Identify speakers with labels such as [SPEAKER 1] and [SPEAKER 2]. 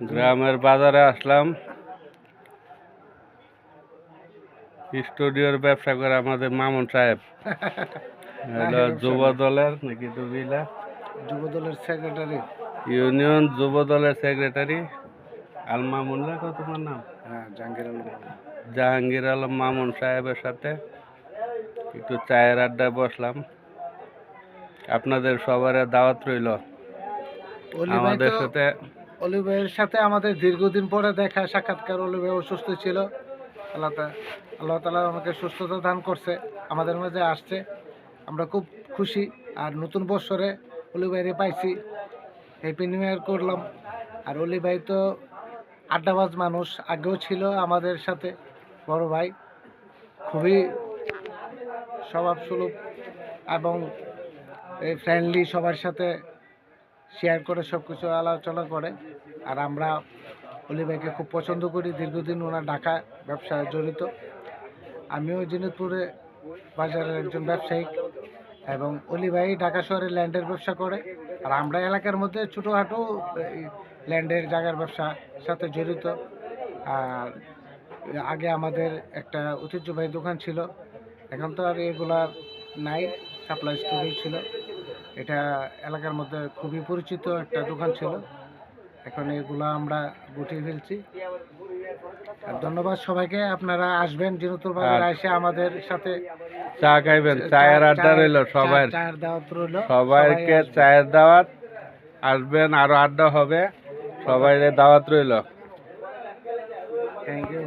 [SPEAKER 1] গ্রামের বাজারে আসলাম। স্টুডিওর ব্যবসা করে আমাদের মামুন সাহেব। যুব দলের নাকি টুবিলা
[SPEAKER 2] যুব দলের সেক্রেটারি
[SPEAKER 1] ইউনিয়ন যুব দলের সেক্রেটারি আল মামুন কত তোমার নাম?
[SPEAKER 2] হ্যাঁ জাহাঙ্গীর আলম
[SPEAKER 1] জাহাঙ্গীর আলম মামুন সাহেবের সাথে একটু চায়ের আড্ডায় বসলাম। আপনাদের সবার দাওয়াত রইল। আমাদের সাথে
[SPEAKER 2] অলি ভাইয়ের সাথে আমাদের দীর্ঘদিন পরে দেখা, সাক্ষাৎকার অলি ভাই অসুস্থ ছিল। আল্লাহ আল্লাহ তালা আমাকে সুস্থতা দান করছে, আমাদের মাঝে আসছে। আমরা খুব খুশি। আর নতুন বছরে অলি ভাইরে পাইছি। হ্যাপি নিউ ইয়ার করলাম। আর অলি ভাই তো আড্ডাবাজ মানুষ, আগেও ছিল আমাদের সাথে, বড় ভাই। খুবই স্বভাবসুলভ এবং ফ্রেন্ডলি সবার সাথে শেয়ার করে সব কিছু আলোচনা করে। আর আমরা অলি ভাইকে খুব পছন্দ করি, দীর্ঘদিন ওনার ঢাকা ব্যবসায় জড়িত। আমিও জিনিতপুরে বাজারের একজন ব্যবসায়িক এবং অলি ভাই ঢাকা শহরে ল্যান্ডের ব্যবসা করে। আর আমরা এলাকার মধ্যে ছোটোখাটো ল্যান্ডের জায়গার ব্যবসার সাথে জড়িত। আর আগে আমাদের একটা ঐতিহ্যবাহী দোকান ছিল। এখন তো আর এগুলা নাই, সাপ্লাই স্টোরেজ ছিল। এটা এলাকার মধ্যে খুবই পরিচিত একটা দোকান ছিল। এখন এগুলা আমরা গুটিয়ে ফেলছি। ধন্যবাদ সবাইকে আপনারা আসবেন জিনতুর বাজার এসে আমাদের সাথে।
[SPEAKER 1] চা খাইবেন চায়ের আড্ডা রইল সবাই
[SPEAKER 2] চায়ের দাওয়াত রইল।
[SPEAKER 1] সবাইকে চায়ের দাওয়াত আসবেন আরও আড্ডা হবে। সবাই দাওয়াত রইল।
[SPEAKER 2] Thank you